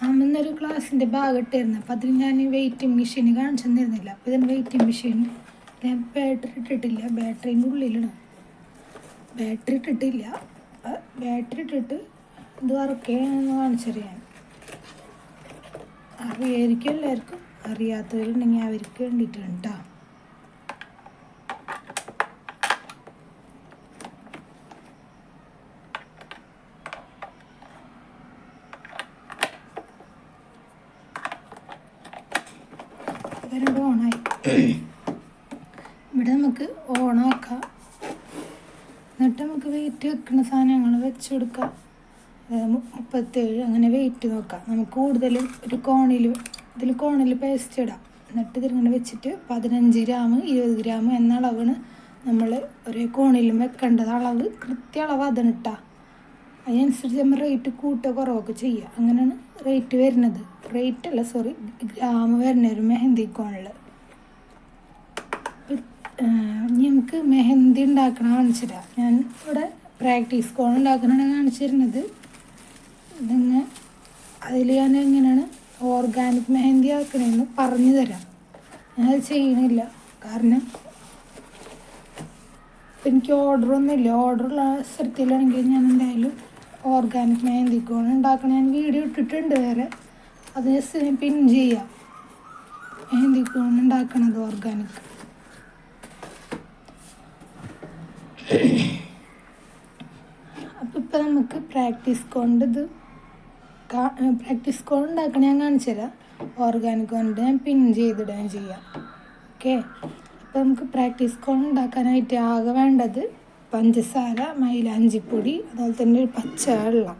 അന്നൊരു ക്ലാസ്സിന്റെ ഭാഗം ഇട്ടായിരുന്നു അപ്പം അതിന് ഞാൻ വെയിറ്റിംഗ് മെഷീൻ കാണിച്ചു തന്നിരുന്നില്ല അപ്പോൾ ഇതിന് വെയിറ്റിംഗ് മെഷീൻ ഞാൻ ബാറ്ററി ഇട്ടിട്ടില്ല. ബാറ്ററീന്റെ ഉള്ളിലാണ് ബാറ്ററി ഇട്ടിട്ടില്ല. ബാറ്ററി ഇട്ടിട്ട് ഇത് വർക്ക് കാണിച്ചറിയാൻ അറിയായിരിക്കും എല്ലാവർക്കും. അറിയാത്തവരുണ്ടെങ്കിൽ അവർക്ക് വേണ്ടിയിട്ടാണ് കേട്ടോ ഇവരുടെ ഓണായി ഇവിടെ നമുക്ക് ഓണാക്കാം എന്നിട്ട് നമുക്ക് വെയിറ്റ് വെക്കുന്ന സാധനങ്ങൾ വെച്ച് കൊടുക്കുക മുപ്പത്തേഴ് അങ്ങനെ വെയിറ്റ് നോക്കാം. നമുക്ക് കൂടുതൽ ഒരു കോണിൽ ഇതിൽ കോണിൽ പേസ്റ്റ് ഇടാം. എന്നിട്ട് ഇതിങ്ങനെ വെച്ചിട്ട് പതിനഞ്ച് ഗ്രാം ഇരുപത് ഗ്രാം എന്ന അളവാണ് നമ്മൾ ഒരേ കോണിലും വെക്കേണ്ടത്. അളവ് കൃത്യ അളവ് അതിനിട്ടാ അതിനനുസരിച്ച് നമ്മൾ റേറ്റ് കൂട്ടുക കുറവൊക്കെ ചെയ്യുക. അങ്ങനെയാണ് റേറ്റ് വരുന്നത്. റേറ്റ് അല്ല സോറി ഗ്രാം വരുന്ന ഒരു മെഹന്തി കോണിൽ. ഞങ്ങൾക്ക് മെഹന്തി ഉണ്ടാക്കണ കാണിച്ചില്ല ഞാൻ ഇവിടെ പ്രാക്ടീസ് കോൺ ഉണ്ടാക്കണതാണ് കാണിച്ചു തരുന്നത്. അതിൽ ഞാൻ എങ്ങനെയാണ് ഓർഗാനിക് മെഹന്തി ആക്കണമെന്ന് പറഞ്ഞു തരാം. ഞാനത് ചെയ്യണില്ല. കാരണം എനിക്ക് ഓർഡറൊന്നുമില്ല ഓർഡറുള്ള സ്ഥലത്തിലാണെങ്കിൽ ഞാൻ എന്തായാലും ഓർഗാനിക് മെഹന്തി കോൺ ഉണ്ടാക്കണ. ഞാൻ വീഡിയോ ഇട്ടിട്ടുണ്ട് വേറെ. അത് പിൻ ചെയ്യാം. മെഹന്തി കോൺ ഉണ്ടാക്കണത് ഓർഗാനിക് അപ്പം ഇപ്പം നമുക്ക് പ്രാക്ടീസ് കൊണ്ട് ഇത് പ്രാക്ടീസ് കോൺ ഞാൻ കാണിച്ചു തരാം. ഓർഗാനിക് കൊണ്ട് ഞാൻ പിൻ ചെയ്തിടുകയും ചെയ്യാം. ഓക്കെ അപ്പം നമുക്ക് പ്രാക്ടീസ് കോൺ ഉണ്ടാക്കാനായിട്ട് ആകെ വേണ്ടത് പഞ്ചസാര മൈലാഞ്ചിപ്പൊടി അതുപോലെ തന്നെ ഒരു പച്ച വെള്ളം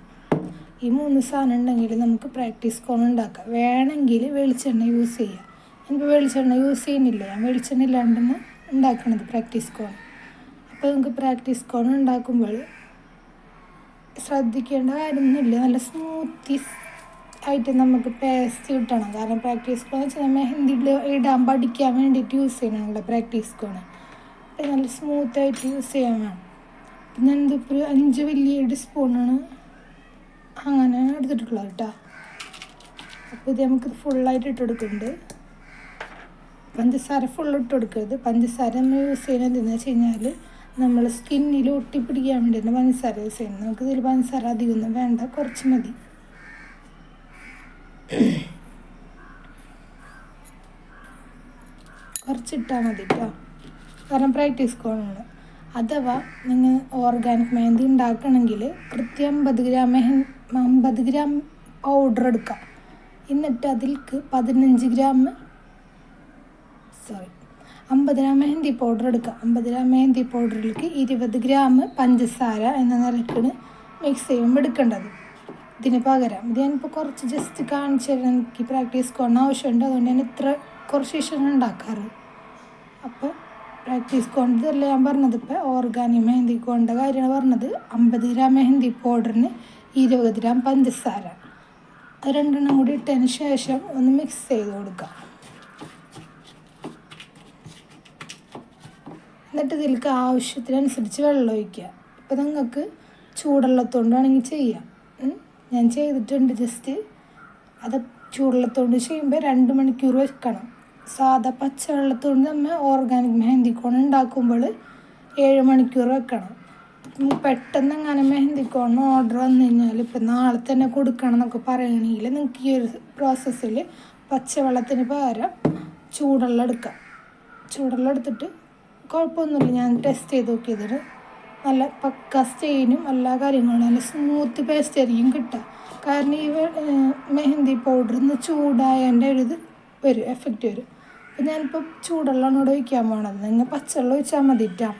ഈ മൂന്ന് സാധനം ഉണ്ടെങ്കിൽ നമുക്ക് പ്രാക്ടീസ് കോൺ ഉണ്ടാക്കാം. വേണമെങ്കിൽ വെളിച്ചെണ്ണ യൂസ് ചെയ്യാം. ഞാനിപ്പോൾ വെളിച്ചെണ്ണ യൂസ് ചെയ്യുന്നില്ല. ഞാൻ വെളിച്ചെണ്ണ ഇല്ലാണ്ടെന്ന് ഉണ്ടാക്കണത് പ്രാക്ടീസ് കോൺ അപ്പോൾ നമുക്ക് പ്രാക്ടീസ് കോൺ ഉണ്ടാക്കുമ്പോൾ ശ്രദ്ധിക്കേണ്ട കാര്യമൊന്നുമില്ല. നല്ല സ്മൂത്തി ആയിട്ട് നമുക്ക് പേസ്റ്റ് കിട്ടണം. കാരണം പ്രാക്ടീസ് കോൺ വെച്ചാൽ നമ്മൾ ഹിന്ദിയിൽ ഇടാൻ പഠിക്കാൻ വേണ്ടിയിട്ട് യൂസ് ചെയ്യണമല്ലോ പ്രാക്ടീസ് കോൺ അപ്പം നല്ല സ്മൂത്തായിട്ട് യൂസ് ചെയ്യാൻ വേണം. അപ്പം ഞാൻ ഒരു അഞ്ച് വലിയ സ്പൂണാണ് അങ്ങനെ എടുത്തിട്ടുള്ളത് കേട്ടോ അപ്പോൾ ഇത് നമുക്ക് ഫുള്ളായിട്ട് ഇട്ട് കൊടുക്കുന്നുണ്ട്. പഞ്ചസാര ഫുൾ ഇട്ട് കൊടുക്കരുത്. പഞ്ചസാര നമ്മൾ യൂസ് ചെയ്യുന്നത് എന്താണെന്ന് വെച്ച് കഴിഞ്ഞാൽ നമ്മൾ സ്കിന്നിൽ ഒട്ടിപ്പിടിക്കാൻ വേണ്ടിയിട്ട് പഞ്ചസാര യൂസ് ചെയ്യുന്നത്. നമുക്ക് ഇതിൽ പഞ്ചസാര അധികമൊന്നും വേണ്ട കുറച്ച് മതി. കുറച്ചിട്ടാൽ മതി കേട്ടോ കാരണം പ്രാക്ടീസ് കോണാണ് അഥവാ നിങ്ങൾ ഓർഗാനിക് മെഹന്തി ഉണ്ടാക്കണമെങ്കിൽ കൃത്യം അമ്പത് ഗ്രാം മെഹൻ അമ്പത് ഗ്രാം പൗഡർ എടുക്കുക. എന്നിട്ട് അതിൽക്ക് പതിനഞ്ച് ഗ്രാം അമ്പത് ഗ്രാം മെഹന്തി പൗഡർ എടുക്കുക. അമ്പത് ഗ്രാം മെഹന്തി പൗഡറിലേക്ക് ഇരുപത് ഗ്രാം പഞ്ചസാര എന്ന നിലക്കാണ് മിക്സ് ചെയ്യുമ്പോൾ എടുക്കേണ്ടത്. ഇതിന് പകരം ഇത് ഞാനിപ്പോൾ കുറച്ച് ജസ്റ്റ് കാണിച്ചു തരാൻ എനിക്ക് പ്രാക്ടീസ് കൊണ്ട ആവശ്യമുണ്ട്. അതുകൊണ്ട് ഞാൻ ഇത്ര കുറച്ച് ശേഷം ഉണ്ടാക്കാറ്. അപ്പോൾ പ്രാക്ടീസ് കൊണ്ടതല്ല ഞാൻ പറഞ്ഞത്. ഇപ്പോൾ ഓർഗാനിക് മെഹന്തി കൊണ്ട കാര്യമാണ് പറഞ്ഞത്. അമ്പത് ഗ്രാം മെഹന്തി പൗഡറിന് ഇരുപത് ഗ്രാം പഞ്ചസാര. രണ്ടെണ്ണം കൂടി ഇട്ടതിന് ശേഷം ഒന്ന് മിക്സ് ചെയ്ത് കൊടുക്കുക. എന്നിട്ട് ഇതിലേക്ക് ആവശ്യത്തിനനുസരിച്ച് വെള്ളം ഒഴിക്കുക. ഇപ്പം നിങ്ങൾക്ക് ചൂടുള്ളത്തോണ്ട് വേണമെങ്കിൽ ചെയ്യാം ഞാൻ ചെയ്തിട്ടുണ്ട് ജസ്റ്റ് അത് ചൂടുള്ളത്തോണ്ട് ചെയ്യുമ്പോൾ രണ്ട് മണിക്കൂർ വെക്കണം. സാധാ പച്ചവെള്ളത്തോണ്ട് നമ്മൾ ഓർഗാനിക് മെഹന്തി കോൺ ഉണ്ടാക്കുമ്പോൾ ഏഴ് മണിക്കൂർ വെക്കണം. പെട്ടെന്ന് അങ്ങനെ മെഹന്തി കോൺ ഓർഡർ വന്നു കഴിഞ്ഞാൽ ഇപ്പം നാളെ തന്നെ കൊടുക്കണം എന്നൊക്കെ പറയണമെങ്കിൽ നിങ്ങൾക്ക് ഈ ഒരു പ്രോസസ്സിൽ പച്ചവെള്ളത്തിന് പകരം ചൂടുള്ള എടുക്കാം. ചൂടുള്ള എടുത്തിട്ട് കുഴപ്പമൊന്നുമില്ല. ഞാൻ ടെസ്റ്റ് ചെയ്ത് നോക്കിയതിന് നല്ല പക്ക സ്റ്റെയിനും എല്ലാ കാര്യങ്ങളും നല്ല സ്മൂത്ത് പേസ്റ്റ് ആയിരിക്കും കിട്ടുക. കാരണം ഈ മെഹന്തി പൗഡർ ഒന്ന് ചൂടായതിന്റെ ഒരു ഇത് വരും എഫക്റ്റ് വരും. അപ്പം ഞാനിപ്പോൾ ചൂടുള്ളതാണ് ഇവിടെ ഒഴിക്കാൻ പോണത്. നിങ്ങൾ പച്ചവെള്ളം ഒഴിച്ചാൽ മതി ട്ടാ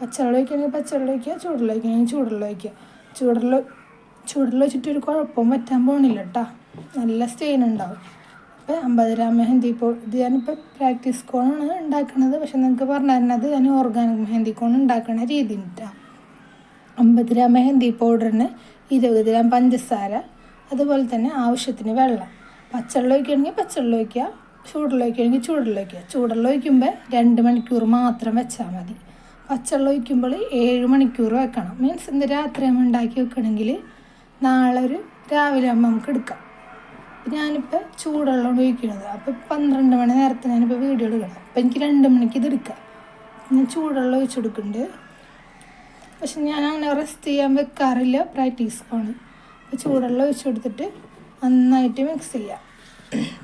പച്ചവെള്ളം ഒഴിക്കണമെങ്കിൽ പച്ചവെള്ളം ഒഴിക്കുക ചൂടുള്ള ഒഴിക്കണമെങ്കിൽ ചൂടുള്ള ഒഴിക്കുക. ചൂടുള്ള ചൂടുള്ള വെച്ചിട്ടൊരു ഒരു കുഴപ്പവും പറ്റാൻ പോണില്ല കേട്ടോ നല്ല സ്റ്റെയിൻ ഉണ്ടാവും. അപ്പോൾ അമ്പത് ഗ്രാം മെഹന്തി ഇപ്പോൾ ഇത് ഞാനിപ്പോൾ പ്രാക്ടീസ് കോണാണ് ഉണ്ടാക്കുന്നത് പക്ഷെ നിങ്ങൾക്ക് പറഞ്ഞു തരുന്നത് ഞാൻ ഓർഗാനിക് മെഹന്തി കോൺ ഉണ്ടാക്കുന്ന രീതി ഉണ്ടാകും അമ്പത് ഗ്രാം മെഹന്തി പൗഡറിന് ഇരുപത് ഗ്രാം പഞ്ചസാര അതുപോലെ തന്നെ ആവശ്യത്തിന് വെള്ളം. പച്ചവെള്ളം ഒഴിക്കുകയാണെങ്കിൽ പച്ചവെള്ളം ഒഴിക്കുക ചൂടുള്ള ഒഴിക്കുകയാണെങ്കിൽ ചൂടുള്ള ഒഴിക്കുക. ചൂടുള്ള ഒഴിക്കുമ്പോൾ രണ്ട് മണിക്കൂർ മാത്രം വെച്ചാൽ മതി. പച്ചവെള്ളം ഒഴിക്കുമ്പോൾ ഏഴ് മണിക്കൂർ വെക്കണം. മീൻസ് ഇന്ന് രാത്രി നമ്മൾ ഉണ്ടാക്കി വെക്കണമെങ്കിൽ നാളെ ഒരു രാവിലെ ആകുമ്പോൾ നമുക്ക് എടുക്കാം. ഞാനിപ്പോൾ ചൂടുള്ള ഒഴിക്കുന്നത് അപ്പോൾ പന്ത്രണ്ട് മണി നേരത്തെ ഞാനിപ്പോൾ വീഡിയോ എടുക്കണം. അപ്പം എനിക്ക് രണ്ട് മണിക്ക് ഇത് എടുക്കാം. ഞാൻ ചൂടുള്ള ഒഴിച്ചു കൊടുക്കുന്നുണ്ട്. പക്ഷെ ഞാൻ അങ്ങനെ റെസ്റ്റ് ചെയ്യാൻ വെക്കാറില്ല. പ്രാക്ടീസ് ആണ് അപ്പോൾ ചൂടുള്ള ഒഴിച്ചു കൊടുത്തിട്ട് നന്നായിട്ട് മിക്സ് ചെയ്യാം.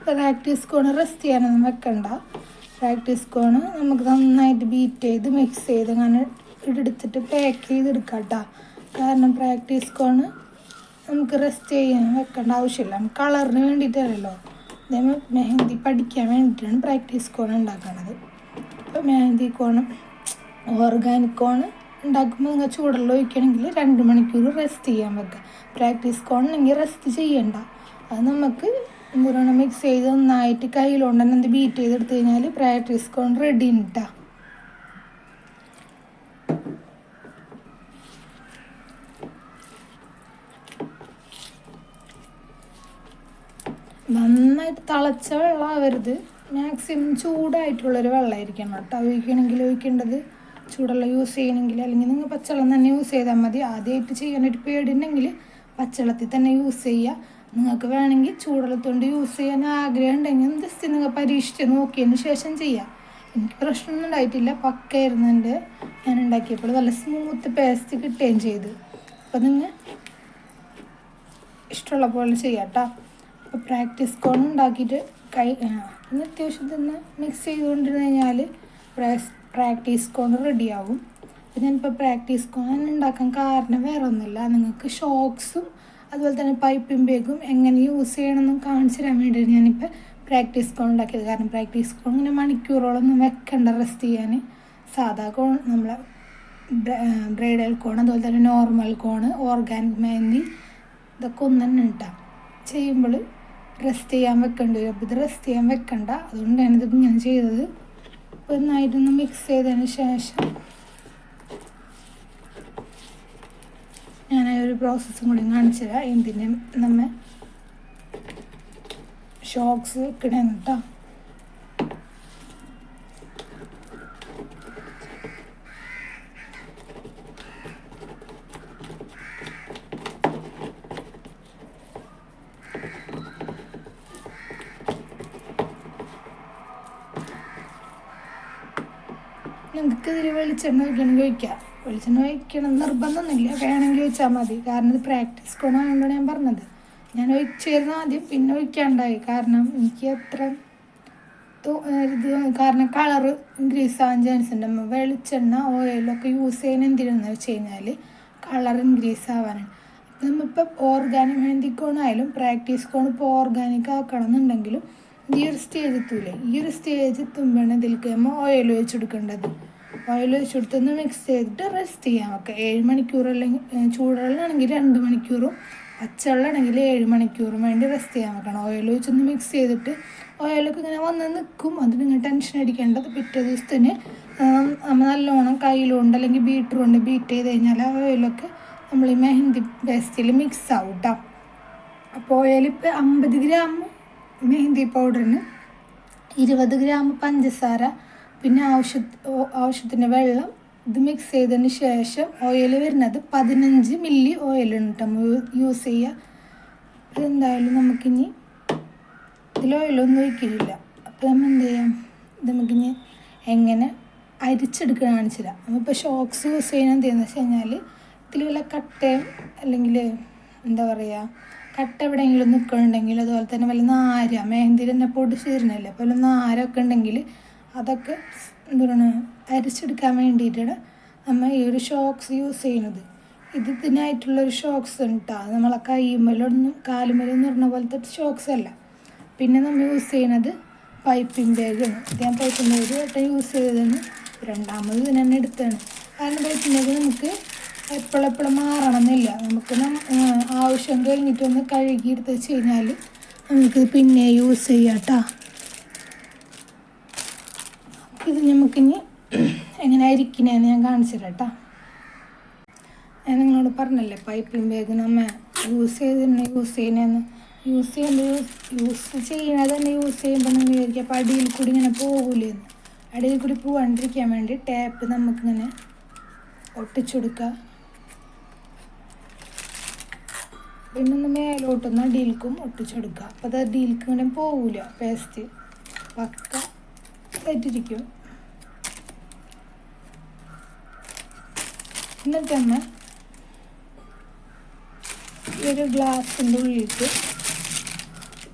പ്രാക്ടീസ് കോണ് റെസ്റ്റ് ചെയ്യാനൊന്നും വെക്കണ്ട. പ്രാക്ടീസ് കോണ് നമുക്ക് നന്നായിട്ട് ബീറ്റ് ചെയ്ത് മിക്സ് ചെയ്ത് അങ്ങനെ എടുത്തിട്ട് പാക്ക് ചെയ്തെടുക്കാം കേട്ടോ കാരണം പ്രാക്ടീസ് കോണ് നമുക്ക് റെസ്റ്റ് ചെയ്യാൻ വെക്കേണ്ട ആവശ്യമില്ല. നമുക്ക് കളറിന് വേണ്ടിയിട്ടല്ലല്ലോ അതേപോലെ മെഹന്തി പഠിക്കാൻ വേണ്ടിയിട്ടാണ് പ്രാക്ടീസ് കോൺ ഉണ്ടാക്കുന്നത് അപ്പോൾ മെഹന്തി കോണ് ഓർഗാനിക് കോണ് ഉണ്ടാക്കുമ്പോൾ നിങ്ങൾ ചൂടുള്ള ഒഴിക്കണമെങ്കിൽ രണ്ട് മണിക്കൂർ റെസ്റ്റ് ചെയ്യാൻ വെക്കുക പ്രാക്ടീസ് കോണുണ്ടെങ്കിൽ റെസ്റ്റ് ചെയ്യണ്ട. അത് നമുക്ക് എന്താ മിക്സ് ചെയ്ത് നന്നായിട്ട് കയ്യിലുണ്ടെന്ന് എന്ത് ബീറ്റ് ചെയ്തെടുത്ത് കഴിഞ്ഞാൽ പ്രാക്ടീസ് കോൺ റെഡി ഉണ്ടാ നന്നായിട്ട് തിളച്ച വെള്ളമാവരുത്. മാക്സിമം ചൂടായിട്ടുള്ളൊരു വെള്ളമായിരിക്കണം കേട്ടോ. ഒഴിക്കണമെങ്കിൽ ഒഴിക്കേണ്ടത് ചൂടുള്ള യൂസ് ചെയ്യണമെങ്കിൽ അല്ലെങ്കിൽ നിങ്ങൾ പച്ചവെള്ളം തന്നെ യൂസ് ചെയ്താൽ മതി. ആദ്യമായിട്ട് ചെയ്യാനൊരു പേടിയുണ്ടെങ്കിൽ പച്ചവെള്ളത്തിൽ തന്നെ യൂസ് ചെയ്യുക. നിങ്ങൾക്ക് വേണമെങ്കിൽ ചൂടുവെള്ളത്തോണ്ട് യൂസ് ചെയ്യാൻ ആഗ്രഹം ഉണ്ടെങ്കിൽ ജസ്റ്റ് നിങ്ങൾ പരീക്ഷിച്ച് നോക്കിയതിന് ശേഷം ചെയ്യാം എനിക്ക് പ്രശ്നമൊന്നും ഉണ്ടായിട്ടില്ല. പക്കയായിരുന്നു ഞാൻ ഉണ്ടാക്കിയപ്പോൾ നല്ല സ്മൂത്ത് പേസ്റ്റ് കിട്ടുകയും ചെയ്തു. അപ്പോൾ നിങ്ങൾ ഇഷ്ടമുള്ള പോലെ ചെയ്യാം കേട്ടോ. അപ്പോൾ പ്രാക്ടീസ് കോൺ ഉണ്ടാക്കിയിട്ട് കൈ ഇന്ന് അത്യാവശ്യം തന്നെ മിക്സ് ചെയ്തുകൊണ്ടിരുന്ന് കഴിഞ്ഞാൽ പ്രാക്ടീസ് കോൺ റെഡിയാവും അപ്പോൾ ഞാനിപ്പോൾ പ്രാക്ടീസ് കോൺ ഉണ്ടാക്കാൻ കാരണം വേറെ ഒന്നുമില്ല നിങ്ങൾക്ക് ഷോക്സും അതുപോലെ തന്നെ പൈപ്പിംഗ് ബാഗും എങ്ങനെ യൂസ് ചെയ്യണമെന്നും കാണിച്ചു തരാൻ വേണ്ടിയിട്ട് ഞാനിപ്പോൾ പ്രാക്ടീസ് കോൺ ഉണ്ടാക്കിയത്. കാരണം പ്രാക്ടീസ് കോൺ ഇങ്ങനെ മണിക്കൂറോളൊന്നും വെക്കണ്ട റെസ്റ്റ് ചെയ്യാൻ. സാധാ കോൺ നമ്മളെ ബ്രൈഡൽ കോൺ അതുപോലെ തന്നെ നോർമൽ കോൺ ഓർഗാനിക് മെഹന്തി ഇതൊക്കെ ഒന്ന് തന്നെ ഉണ്ടാകും ചെയ്യുമ്പോൾ റെസ്റ്റ് ചെയ്യാൻ വെക്കേണ്ടി വരും അപ്പോൾ ഇത് റെസ്റ്റ് ചെയ്യാൻ വെക്കണ്ട. അതുകൊണ്ടാണ് ഇത് ഇങ്ങനെ ചെയ്തത്. അപ്പോൾ നന്നായിട്ടൊന്ന് മിക്സ് ചെയ്തതിന് ശേഷം ഞാൻ ഒരു പ്രോസസ്സും കൂടി കാണിച്ചു തരാം. എന്തിന് നമ്മ ഷോക്സ് വെക്കണേന്ന് കേട്ടോ നിങ്ങൾക്ക് ഇതിൽ വെളിച്ചെണ്ണ വയ്ക്കണം വയ്ക്കാം വെളിച്ചെണ്ണ വയ്ക്കണം നിർബന്ധമൊന്നുമില്ല. വേണമെങ്കിൽ വെച്ചാൽ മതി. കാരണം ഇത് പ്രാക്ടീസ് കൊണ്ടാണല്ലോ ഞാൻ പറഞ്ഞത്. ഞാൻ ഒഴിച്ചിരുന്നു ആദ്യം പിന്നെ ഒഴിക്കാണ്ടായി. കാരണം എനിക്ക് അത്ര ഇത് കാരണം കളർ ഇൻക്രീസ് ആവാൻ ചാൻസ് ഉണ്ട്. വെളിച്ചെണ്ണ ഓയിലൊക്കെ യൂസ് ചെയ്യുന്ന എന്തിനാന്ന് വെച്ച് കഴിഞ്ഞാൽ കളർ ഇൻക്രീസ് ആവാനാണ്. നമ്മളിപ്പോൾ ഓർഗാനിക് മെഹന്തി കോണായാലും പ്രാക്ടീസ് കോൺ ഇപ്പോൾ ഓർഗാനിക് ആക്കണം എന്നുണ്ടെങ്കിലും ഈ ഒരു സ്റ്റേജ് എത്തൂലേ? ഈ ഒരു സ്റ്റേജ് എത്തുമ്പോഴാണ് ഇതിലേക്ക് നമ്മൾ ഓയിൽ ഒഴിച്ചെടുക്കേണ്ടത് ഓയിൽ ഒഴിച്ചെടുത്തൊന്ന് മിക്സ് ചെയ്തിട്ട് റെസ്റ്റ് ചെയ്യാം. ഓക്കെ ഏഴ് മണിക്കൂർ അല്ലെങ്കിൽ ചൂടുവെള്ളമാണെങ്കിൽ രണ്ട് മണിക്കൂറും പച്ചവെള്ളമാണെങ്കിൽ ഏഴ് മണിക്കൂറും വേണ്ടി റെസ്റ്റ് ചെയ്യാൻ വെക്കണം. ഓയിൽ ഒഴിച്ചൊന്ന് മിക്സ് ചെയ്തിട്ട് ഓയിലൊക്കെ ഇങ്ങനെ വന്ന് നിൽക്കും. അത് നിങ്ങൾ ടെൻഷൻ അടിക്കേണ്ടത് പിറ്റേ ദിവസത്തിന് നമ്മൾ നല്ലോണം കയ്യിലുണ്ട് അല്ലെങ്കിൽ ബീറ്ററുണ്ട് ബീറ്റ് ചെയ്ത് കഴിഞ്ഞാൽ ആ ഓയിലൊക്കെ നമ്മൾ ഈ മെഹന്തി പേസ്റ്റിൽ മിക്സ് ആവും കേട്ടോ അപ്പോൾ ഓയിലിപ്പോൾ അമ്പത് ഗ്രാം മെഹന്തി പൗഡറിന് ഇരുപത് ഗ്രാം പഞ്ചസാര പിന്നെ ആവശ്യ ആവശ്യത്തിന് വെള്ളം ഇത് മിക്സ് ചെയ്തതിന് ശേഷം ഓയിൽ വരുന്നത് പതിനഞ്ച് മില്ലി ഓയിലുണ്ട് നമ്മൾ യൂസ് ചെയ്യുക ഇതെന്തായാലും നമുക്കിനി ഇതിൽ ഓയിലൊന്നും ഒഴിക്കില്ല. അപ്പോൾ നമ്മൾ എന്ത് ചെയ്യാം? ഇത് നമുക്കിനി എങ്ങനെ അരിച്ചെടുക്കുക കാണിച്ചില്ല നമ്മളിപ്പോൾ ഷോക്സ് യൂസ് ചെയ്യുന്നത് എന്തെന്ന് വെച്ച് കഴിഞ്ഞാൽ വല്ല കട്ടയും അല്ലെങ്കിൽ എന്താ പറയുക കട്ട എവിടെയെങ്കിലും നിൽക്കുന്നുണ്ടെങ്കിൽ അതുപോലെ തന്നെ വല്ല നാര മെഹന്തിയിൽ തന്നെ പൊടിച്ചിരുന്നില്ല അപ്പോൾ വല്ല നാരൊക്കെ ഉണ്ടെങ്കിൽ അതൊക്കെ എന്താ പറയുക അരിച്ചെടുക്കാൻ വേണ്ടിയിട്ടാണ് നമ്മൾ ഈ ഒരു ഷോക്സ് യൂസ് ചെയ്യുന്നത്. ഇത് ഇതിനായിട്ടുള്ളൊരു ഷോക്സ് ഉണ്ട് അത് നമ്മളെ കൈമലൊന്നും കാലുമലൊന്നും പറഞ്ഞ പോലത്തെ ഷോക്സ് അല്ല. പിന്നെ നമ്മൾ യൂസ് ചെയ്യുന്നത് ബാഗാണ് ഞാൻ പൈപ്പിംഗ് ബാഗ് വട്ടം യൂസ് ചെയ്തതാണ് രണ്ടാമത് ഇതിനെ എടുത്താണ് കാരണം പൈപ്പിംഗ് ബാഗ് നമുക്ക് എപ്പോഴെപ്പോഴും മാറണമെന്നില്ല. നമുക്ക് ആവശ്യം കഴിഞ്ഞിട്ടൊന്ന് കഴുകി എടുത്ത് വെച്ച് കഴിഞ്ഞാൽ നമുക്ക് പിന്നെ യൂസ് ചെയ്യാം കേട്ടോ ഇത് നമുക്കിനി എങ്ങനെ അരിക്കണേന്ന് ഞാൻ കാണിച്ചു കേട്ടോ ഞാൻ നിങ്ങളോട് പറഞ്ഞല്ലേ പൈപ്പിംഗ് ബാഗ് നമ്മ യൂസ് ചെയ്തിരുന്ന യൂസ് ചെയ്യുന്നതെന്ന് യൂസ് ചെയ്യുമ്പോൾ യൂസ് ചെയ്യണത് തന്നെ യൂസ് ചെയ്യുമ്പോൾ നിങ്ങൾ വിചാരിക്കുക അപ്പോൾ അടിയിൽ കൂടി ഇങ്ങനെ പോകൂലെന്ന്. അടിയിൽ കൂടി പോകാണ്ടിരിക്കാൻ വേണ്ടി ടാപ്പ് നമുക്കിങ്ങനെ ഒട്ടിച്ചു കൊടുക്കുക. പിന്നെ ഒന്ന് മേലോട്ടൊന്ന് അടിയിൽക്കും ഒട്ടിച്ചെടുക്കുക. അപ്പോൾ അത് അടിയിൽക്ക് ഇങ്ങനെ പോവില്ല പേസ്റ്റ് പക്ക തെറ്റിരിക്കും. എന്നിട്ട് തന്നെ ഈ ഒരു ഗ്ലാസിന്റെ ഉള്ളിലേക്ക്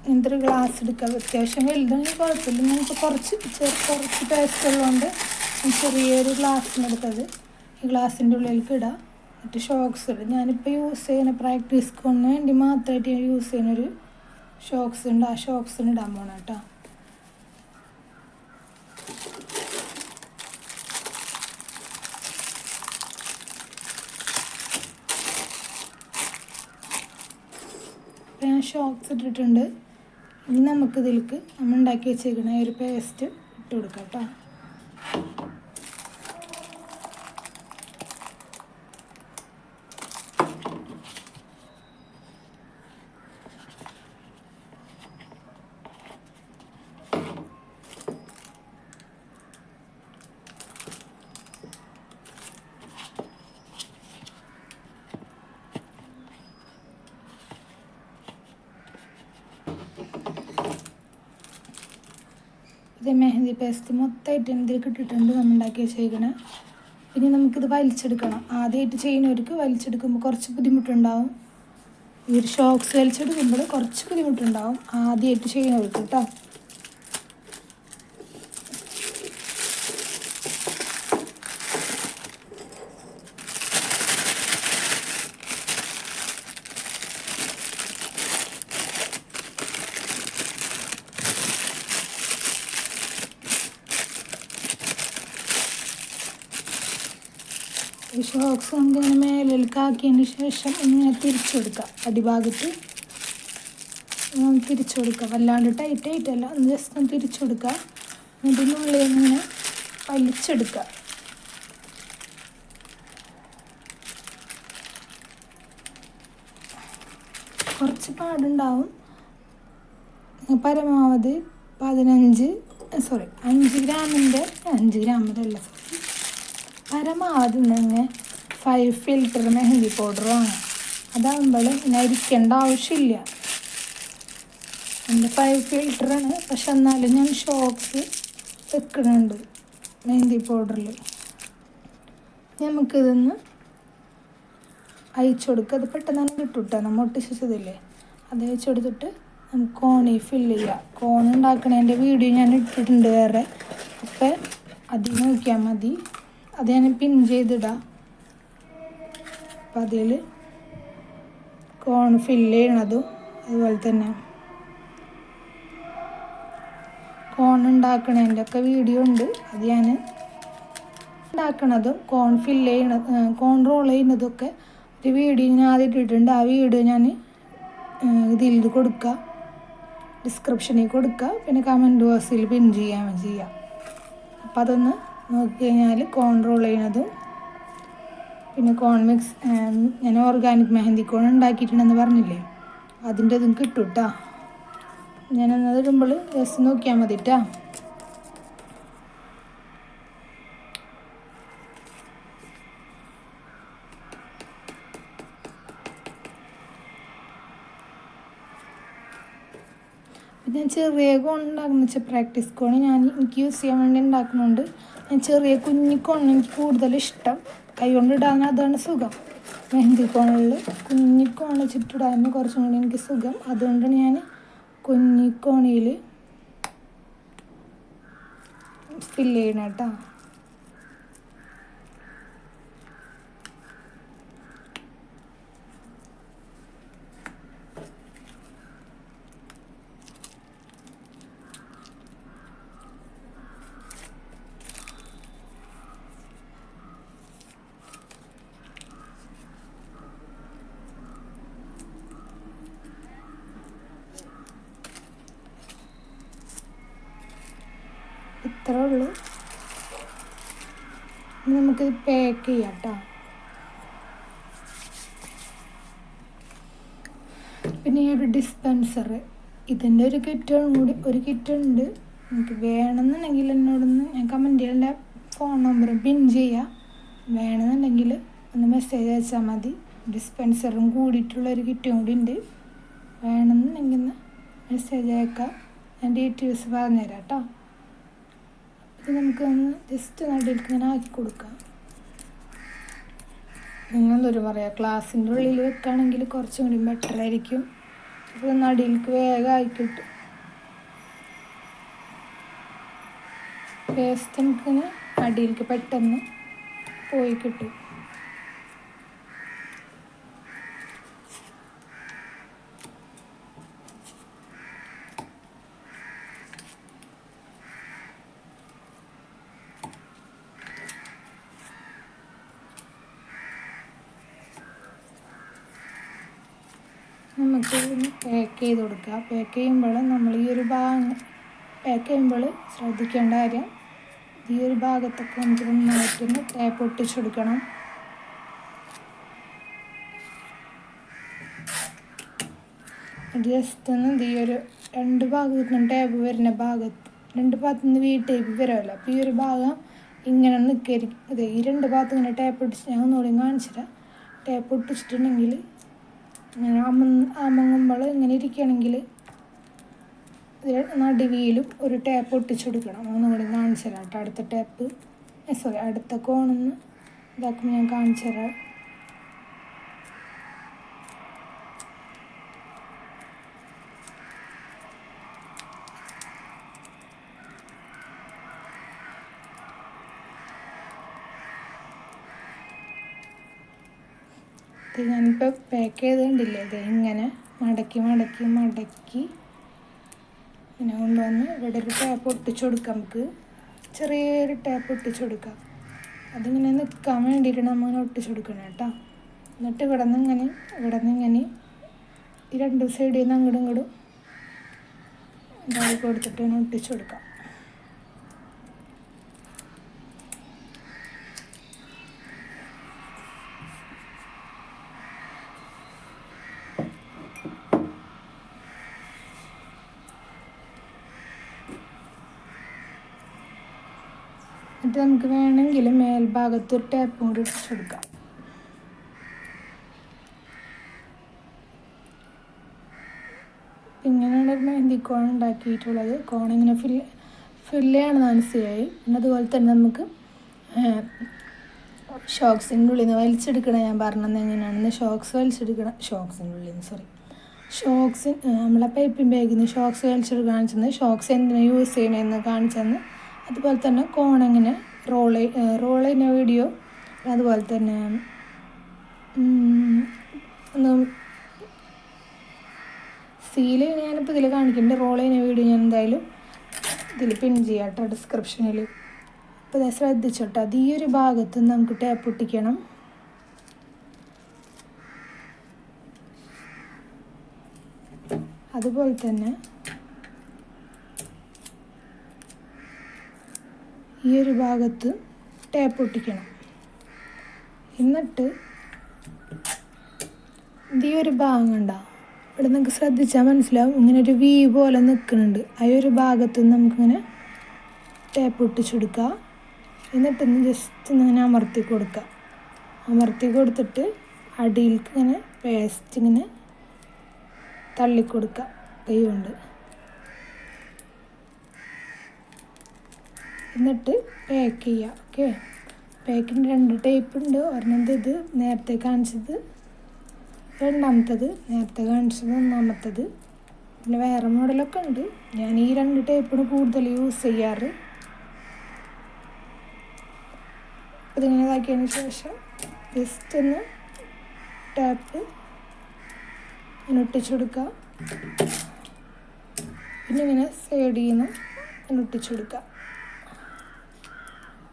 ഇങ്ങനത്തെ ഒരു ഗ്ലാസ് എടുക്കുക. അത്യാവശ്യം വലുതാണെങ്കിൽ കുഴപ്പമില്ല. നമുക്ക് കുറച്ച് കുറച്ച് പേസ്റ്റ് ഉള്ളതുകൊണ്ട് ചെറിയൊരു ഗ്ലാസ്സിനെടുത്തത് ഈ ഗ്ലാസിന്റെ ഉള്ളിലേക്ക് ഇടാം. എന്നിട്ട് ഷോക്സ് ഉണ്ട് ഞാനിപ്പോൾ യൂസ് ചെയ്യുന്ന പ്രാക്ടീസ് കൊണ്ടിന് വേണ്ടി മാത്രമായിട്ട് ഞാൻ യൂസ് ചെയ്യുന്നൊരു ഷോക്സ് ഉണ്ട്. ആ ഷോക്സിന് ഇടാൻ പോകണം കേട്ടോ ഞാൻ ഷോക്സ് ഇട്ടിട്ടുണ്ട്. ഇനി നമുക്കിതിലേക്ക് നമ്മൾ ഉണ്ടാക്കി വെച്ചേക്കണ ഈ ഒരു പേസ്റ്റ് ഇട്ട് കൊടുക്കാം കേട്ടോ ഇത് മെഹന്തി പേസ്റ്റ് മൊത്തമായിട്ട് എന്തിലേക്ക് ഇട്ടിട്ടുണ്ട് നമ്മൾ ഉണ്ടാക്കി വെച്ചേക്കണേ പിന്നെ നമുക്കിത് വലിച്ചെടുക്കണം. ആദ്യമായിട്ട് ചെയ്യുന്നവർക്ക് വലിച്ചെടുക്കുമ്പോൾ കുറച്ച് ബുദ്ധിമുട്ടുണ്ടാവും. ഈ ഒരു ഷോക്സ് വലിച്ചെടുക്കുമ്പോൾ കുറച്ച് ബുദ്ധിമുട്ടുണ്ടാവും ആദ്യമായിട്ട് ചെയ്യുന്നവർക്ക് കേട്ടോ ഈ ഷോക്സ് മേലിലേക്ക് ആക്കിയതിന് ശേഷം ഇങ്ങനെ തിരിച്ചു അടിഭാഗത്ത് ഒന്ന് തിരിച്ചു കൊടുക്കുക വല്ലാണ്ട് ടൈറ്റ് ആയിട്ടല്ല. ഒന്ന് ജസ്റ്റ് ഒന്ന് തിരിച്ചു കൊടുക്കുക ഇതിനുള്ളിൽ ഇങ്ങനെ വലിച്ചെടുക്കുക കുറച്ച് പാടുണ്ടാവും. പരമാവധി പതിനഞ്ച് സോറി അഞ്ച് ഗ്രാമിന്റെ അഞ്ച് ഗ്രാമിലല്ല സോറി പരമാവധി നിങ്ങൾ ഫൈവ് ഫിൽറ്റർ മെഹന്തി വാങ്ങാം അതാകുമ്പോൾ ഇങ്ങനെ ഇരിക്കേണ്ട ആവശ്യമില്ല. എന്റെ ഫൈവ് ഫിൽറ്ററാണ് പക്ഷെ എന്നാലും ഞാൻ ഷോക്സ് വെക്കുന്നുണ്ട് മെഹന്തി പൗഡറിൽ നമുക്കിതൊന്ന് അയച്ചു കൊടുക്കുക. അത് പെട്ടെന്ന് തന്നെ കിട്ടും നമ്മൾ ഒട്ടിച്ചതില്ലേ? അത് അയച്ചു കൊടുത്തിട്ട് നമുക്ക് കോണി ഫിൽ ചെയ്യാം. കോൺ ഉണ്ടാക്കണതിന്റെ വീഡിയോ ഞാൻ ഇട്ടിട്ടുണ്ട് വേറെ. അപ്പോൾ അത് നോക്കിയാൽ മതി. അത് ഞാൻ പിൻ ചെയ്തിടാം. അപ്പം അതിൽ കോൺ ഫില്ല് ചെയ്യണതും അതുപോലെ തന്നെ. കോൺ ഉണ്ടാക്കണതിന്റെ ഒക്കെ വീഡിയോ ഉണ്ട്. അത് ഞാൻ ഉണ്ടാക്കണതും കോൺ ഫില്ല് ചെയ്യണ കോൺ റോൾ ചെയ്യുന്നതൊക്കെ ഒരു വീഡിയോ ഞാൻ ആദ്യം ഇട്ടിട്ടുണ്ട്. ആ വീഡിയോ ഞാൻ ഇതിൽ ഇത് കൊടുക്കുക ഡിസ്ക്രിപ്ഷനിൽ കൊടുക്കുക പിന്നെ കമന്റ് ബോക്സിൽ പിൻ ചെയ്യാൻ ചെയ്യാം അപ്പോൾ അതൊന്ന് നോക്കി കോൺട്രോൾ കോൺ ചെയ്യണതും പിന്നെ കോൺമിക്സ് ഞാൻ ഓർഗാനിക് മെഹന്തി കോൺ ഉണ്ടാക്കിയിട്ടുണ്ടെന്ന് പറഞ്ഞില്ലേ? അതിന്റെ ഇതും കിട്ടും കേട്ടോ എന്നത് ഇടുമ്പോൾ ജസ്റ്റ് നോക്കിയാൽ മതി കേട്ടോ ഞാൻ ചെറിയ കോൺ ഉണ്ടാക്കുന്ന വെച്ചാൽ പ്രാക്ടീസ് കോൺ ഞാൻ എനിക്ക് യൂസ് ചെയ്യാൻ വേണ്ടി ഉണ്ടാക്കുന്നുണ്ട്. ചെറിയ കുഞ്ഞി കോൺ എനിക്ക് കൂടുതൽ ഇഷ്ടം കൈ കൊണ്ടിടാൻ അതാണ് സുഖം. മെഹന്തി കോണിൽ കുഞ്ഞി കോൺ ചുറ്റിടാൻ കുറച്ചും കൂടി എനിക്ക് സുഖം. അതുകൊണ്ടാണ് ഞാൻ കുഞ്ഞിക്കോണിയിൽ ഫില്ല് ചെയ്യണം കേട്ടോ ഇത്രേ ഉള്ളൂ. നമുക്ക് പാക്ക് ചെയ്യാം കേട്ടോ പിന്നെ ഈ ഒരു ഡിസ്പെൻസർ ഇതിന്റെ ഒരു കിറ്റ് കൂടി ഒരു കിറ്റ് ഉണ്ട്. എനിക്ക് വേണമെന്നുണ്ടെങ്കിൽ എന്നോടൊന്ന് ഞാൻ കമന്റ് ചെയ്യാൻ ഫോൺ നമ്പർ പിൻ ചെയ്യാം. വേണമെന്നുണ്ടെങ്കിൽ ഒന്ന് മെസ്സേജ് അയച്ചാൽ മതി. ഡിസ്പെൻസറും കൂടിയിട്ടുള്ള ഒരു കിറ്റും കൂടി ഉണ്ട്. വേണമെന്നുണ്ടെങ്കിൽ മെസ്സേജ് അയക്കാം. ഞാൻ ഡീറ്റെയിൽസ് പറഞ്ഞുതരാം കേട്ടോ ഇത് നമുക്കൊന്ന് ജസ്റ്റ് നടുവിലേക്ക് ഇങ്ങനെ ആക്കി കൊടുക്കാം. നിങ്ങളൊരു പറയാം ക്ലാസ്സിന്റെ ഉള്ളിൽ വെക്കുകയാണെങ്കിൽ കുറച്ചും കൂടി ബെറ്റർ ആയിരിക്കും. അപ്പോൾ നടിയിലേക്ക് വേഗം ആയി കിട്ടും പേസ്റ്റ് നമുക്കിങ്ങനെ അടിയിലേക്ക് പെട്ടെന്ന് പോയി കിട്ടും. നമുക്ക് പാക്ക് ചെയ്ത് കൊടുക്കുക പാക്ക് ചെയ്യുമ്പോൾ നമ്മൾ ഈ ഒരു ഭാഗം പാക്ക് ചെയ്യുമ്പോൾ ശ്രദ്ധിക്കേണ്ട കാര്യം ഈ ഒരു ഭാഗത്തൊക്കെ നമുക്ക് മാറ്റുന്ന ടേപ്പ് ഒട്ടിച്ചു കൊടുക്കണം. ജസ്റ്റ് ഒന്ന് ഈ ഒരു രണ്ട് ഭാഗത്തു നിന്ന് ടാപ്പ് വരുന്ന ഭാഗത്ത് രണ്ട് ഭാഗത്തു നിന്ന് വീ ടേപ്പ് വരുമല്ലോ. അപ്പോൾ ഈ ഒരു ഭാഗം ഇങ്ങനെ നിൽക്കരി അതെ ഈ രണ്ട് ഭാഗത്ത് ഇങ്ങനെ ടേപ്പ് ഒട്ടിച്ച് ഞാൻ ഒന്നുകൂടി കാണിച്ചുതരാം. ടേപ്പ് ഒട്ടിച്ചിട്ടുണ്ടെങ്കിൽ ഇങ്ങനെ അമ അമങ്ങുമ്പോൾ ഇങ്ങനെ ഇരിക്കുകയാണെങ്കിൽ നടുവിയിലും ഒരു ടാപ്പ് ഒട്ടിച്ചു കൊടുക്കണം. ഒന്നുകൂടി കാണിച്ചു തരാം കേട്ടോ. അടുത്ത ടാപ്പ് സോറി അടുത്ത കോണെന്ന് ഇതാക്കുമ്പോൾ ഞാൻ കാണിച്ചു തരാം. ഇത് ഞാനിപ്പോൾ പാക്ക് ചെയ്തുകൊണ്ടില്ലേ ഇത് ഇങ്ങനെ മടക്കി മടക്കി മടക്കി. ഇങ്ങനെ കൊണ്ടുവന്ന് ഇവിടെ ഒരു ടാപ്പ് ഒട്ടിച്ചു കൊടുക്കാം നമുക്ക്. ചെറിയൊരു ടാപ്പ് ഒട്ടിച്ചു കൊടുക്കാം. അതിങ്ങനെ നിൽക്കാൻ വേണ്ടിയിട്ട് നമ്മൾ ഒട്ടിച്ചു കൊടുക്കണം കേട്ടോ. എന്നിട്ട് ഇവിടെ നിന്ന് ഇങ്ങനെ ഇവിടെ നിന്ന് ഇങ്ങനെ ഈ രണ്ട് സൈഡിൽ നിന്ന് അങ്ങോട്ടും ഇങ്ങോട്ടും ഇതായി കൊടുത്തിട്ട് ഒട്ടിച്ചു കൊടുക്കാം. എന്നിട്ട് നമുക്ക് വേണമെങ്കിൽ മേൽഭാഗത്ത് ഒരു ടാപ്പും കൂടി ഇട്ടിച്ചു കൊടുക്കാം. ഇങ്ങനെയാണ് മെഹന്തി കോൺ ഉണ്ടാക്കിയിട്ടുള്ളത്. കോൺ ഇങ്ങനെ ഫില്ല് ഫില്ല് ചെയ്യണമെന്ന് മനസ്സിലായി പിന്നെ അതുപോലെ തന്നെ നമുക്ക് ഷോക്സിന്റെ ഉള്ളിൽ നിന്ന് വലിച്ചെടുക്കണം ഞാൻ പറഞ്ഞത് എങ്ങനെയാണെന്ന്. ഷോക്സ് വലിച്ചെടുക്കണം. ഷോക്സിന്റെ ഉള്ളിൽ നിന്ന് സോറി ഷോക്സ് നമ്മളെ പൈപ്പിൻ ബാഗിൽ നിന്ന് ഷോക്സ് വലിച്ചെടുക്കാൻ കാണിച്ചെന്ന് ഷോക്സ് എന്തിനാണ് യൂസ് ചെയ്യണമെന്ന് കാണിച്ചെന്ന്. അതുപോലെ തന്നെ കോൺ എങ്ങനെ റോളെ ചെയ്യുന്ന വീഡിയോ അതുപോലെ തന്നെ സീൽ ഞാനിപ്പോൾ ഇതിൽ കാണിക്കുന്നുണ്ട് റോളെ ചെയ്യുന്ന വീഡിയോ ഞാൻ എന്തായാലും ഇതിൽ പിൻ ചെയ്യാം കേട്ടോ ഡിസ്ക്രിപ്ഷനിൽ അപ്പോൾ ഇത് ശ്രദ്ധിച്ചോട്ടോ. അത് ഈ ഒരു ഭാഗത്ത് നമുക്ക് ടാപ്പ് ഒട്ടിക്കണം അതുപോലെ തന്നെ ഈ ഒരു ഭാഗത്ത് ടേപ്പ് ഒട്ടിക്കണം. എന്നിട്ട് ഈ ഒരു ഭാഗം കണ്ട? ഇവിടെ നിങ്ങൾക്ക് ശ്രദ്ധിച്ചാൽ മനസ്സിലാവും. ഇങ്ങനെ ഒരു വി പോലെ നിൽക്കുന്നുണ്ട് ആ ഒരു ഭാഗത്ത് നമുക്കിങ്ങനെ ടേപ്പ് ഒട്ടിച്ചെടുക്കുക എന്നിട്ട് എന്നിട്ടൊന്ന് ജസ്റ്റ് ഇങ്ങനെ അമർത്തി കൊടുക്കുക അമർത്തി കൊടുത്തിട്ട് അടിയിലേക്ക് ഇങ്ങനെ പേസ്റ്റ് ഇങ്ങനെ തള്ളിക്കൊടുക്കുക കൈ കൊണ്ട്. എന്നിട്ട് പാക്ക് ചെയ്യുക ഓക്കെ പാക്കിന് രണ്ട് ടൈപ്പ് ഉണ്ട്. ഒരെണ്ണത്തെ ഇത് നേരത്തെ കാണിച്ചത്. രണ്ടാമത്തത് നേരത്തെ കാണിച്ചത് ഒന്നാമത്തത്. പിന്നെ വേറെ മോഡലൊക്കെ ഉണ്ട്. ഞാൻ ഈ രണ്ട് ടൈപ്പാണ് കൂടുതൽ യൂസ് ചെയ്യാറ്. ഇതിങ്ങനെ ഇതാക്കിയതിന് ശേഷം ജസ്റ്റ് ഒന്ന് ടാപ്പ് ഇങ്ങനെ ഒട്ടിച്ചു കൊടുക്കുക പിന്നെ ഇങ്ങനെ സൈഡിൽ നിന്ന് ഇങ്ങനെ ഒട്ടിച്ചു കൊടുക്കുക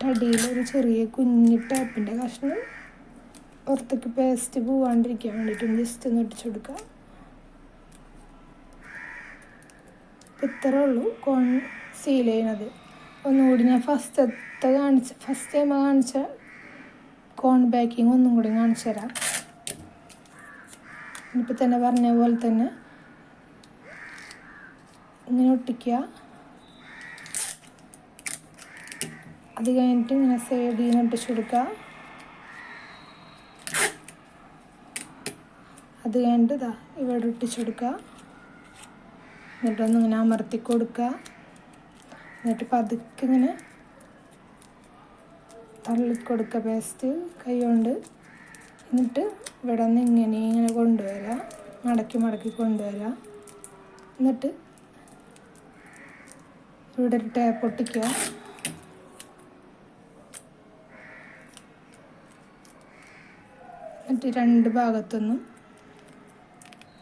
അടിയിൽ ഒരു ചെറിയ കുഞ്ഞി ടാപ്പിന്റെ കഷ്ണം പുറത്തേക്ക് പേസ്റ്റ് പോവാണ്ടിരിക്കാൻ വേണ്ടിയിട്ട് ജസ്റ്റ് ഒന്ന് ഒട്ടിച്ചു കൊടുക്കുക ഇത്രേ ഉള്ളൂ. കോൺ സീൽ ചെയ്യണത്. ഒന്നുകൂടി ഞാൻ ഫസ്റ്റത്തെ കാണിച്ച ഫസ്റ്റ് ടൈം കാണിച്ച കോൺ ബാക്കിങ് ഒന്നും കൂടി കാണിച്ചു തരാം. ഇനിയിപ്പോൾ തന്നെ പറഞ്ഞ പോലെ തന്നെ ഇങ്ങനെ ഒട്ടിക്കുക. അത് കഴിഞ്ഞിട്ട് ഇങ്ങനെ സേവ് നിന്ന് ഒട്ടിച്ചു കൊടുക്കുക. അത് കഴിഞ്ഞിട്ട് ഇതാ ഇവിടെ ഒട്ടിച്ചു കൊടുക്കുക. എന്നിട്ടൊന്ന് ഇങ്ങനെ അമർത്തി കൊടുക്കുക. എന്നിട്ട് പതുക്കെ ഇങ്ങനെ തള്ളിക്കൊടുക്കുക പേസ്റ്റ് കൈ കൊണ്ട്. എന്നിട്ട് ഇവിടെ നിന്ന് ഇങ്ങനെ ഇങ്ങനെ കൊണ്ടുവരാം മടക്കി മടക്കി കൊണ്ടുവരാം എന്നിട്ട് ഇവിടെ ഒരു ടേപ്പ് ഒട്ടിക്കുക. എന്നിട്ട് രണ്ട് ഭാഗത്തൊന്നും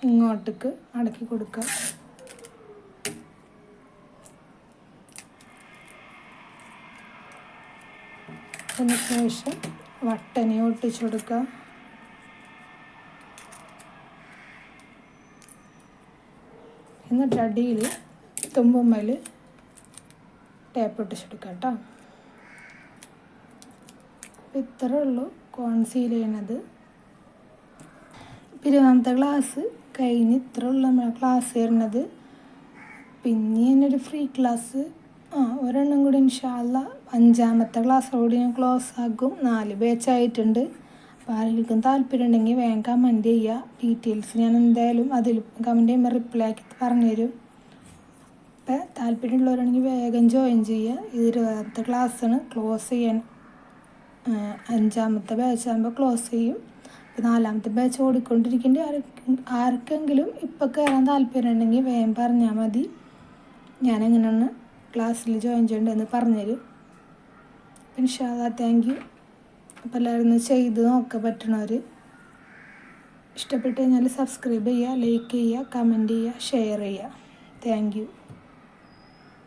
ഇങ്ങോട്ടേക്ക് അടക്കി കൊടുക്കുക. അതിനുശേഷം വട്ടനെ ഒട്ടിച്ചു കൊടുക്കുക. എന്നിട്ട് അടിയിൽ തുമ്പുമ്മൽ ടേപ്പ് ഒട്ടിച്ചെടുക്കുക കേട്ടോ. ഇത്രേ ഉള്ളൂ. കോൺസീൽ ചെയ്യണത് ഇരുപതാമത്തെ ക്ലാസ് കഴിഞ്ഞ് ഇത്ര ഉള്ള നമ്മളെ ക്ലാസ് വരുന്നത്. പിന്നെ ഒരു ഫ്രീ ക്ലാസ് ആ ഒരെണ്ണം കൂടി ഇൻഷാല്ല അഞ്ചാമത്തെ ക്ലാസ്സോട് ഞാൻ ക്ലോസ് ആക്കും. നാല് ബാച്ചായിട്ടുണ്ട് അപ്പോൾ ആരെങ്കിലും താല്പര്യം ഉണ്ടെങ്കിൽ വേഗം കമന്റ് ചെയ്യുക ഡീറ്റെയിൽസ് ഞാൻ എന്തായാലും അതിൽ കമന്റ് ചെയ്യുമ്പോൾ റിപ്ലൈ ആക്കി പറഞ്ഞുതരും. അപ്പം താല്പര്യമുള്ളവരാണെങ്കിൽ വേഗം ജോയിൻ ചെയ്യുക ഇത് ഇരുപതാമത്തെ ക്ലാസ്സാണ് ക്ലോസ് ചെയ്യാൻ. അഞ്ചാമത്തെ ബാച്ച് ആകുമ്പോൾ ക്ലോസ് ചെയ്യും. ഇപ്പോൾ നാലാമത്തെ ബാച്ച് ഓടിക്കൊണ്ടിരിക്കേണ്ട. ആർക്കെങ്കിലും ഇപ്പോൾ കയറാൻ താല്പര്യം ഉണ്ടെങ്കിൽ വേഗം പറഞ്ഞാൽ മതി. ഞാൻ എങ്ങനെയാണ് ക്ലാസ്സിൽ ജോയിൻ ചെയ്യേണ്ടതെന്ന് പറഞ്ഞുതരും ഇൻഷാല്ല താങ്ക് യു അപ്പോൾ എല്ലാവരും ഒന്ന് ചെയ്ത് നോക്കാൻ പറ്റണവർ ഇഷ്ടപ്പെട്ട് കഴിഞ്ഞാൽ സബ്സ്ക്രൈബ് ചെയ്യുക ലൈക്ക് ചെയ്യുക കമന്റ് ചെയ്യുക ഷെയർ ചെയ്യുക താങ്ക് യു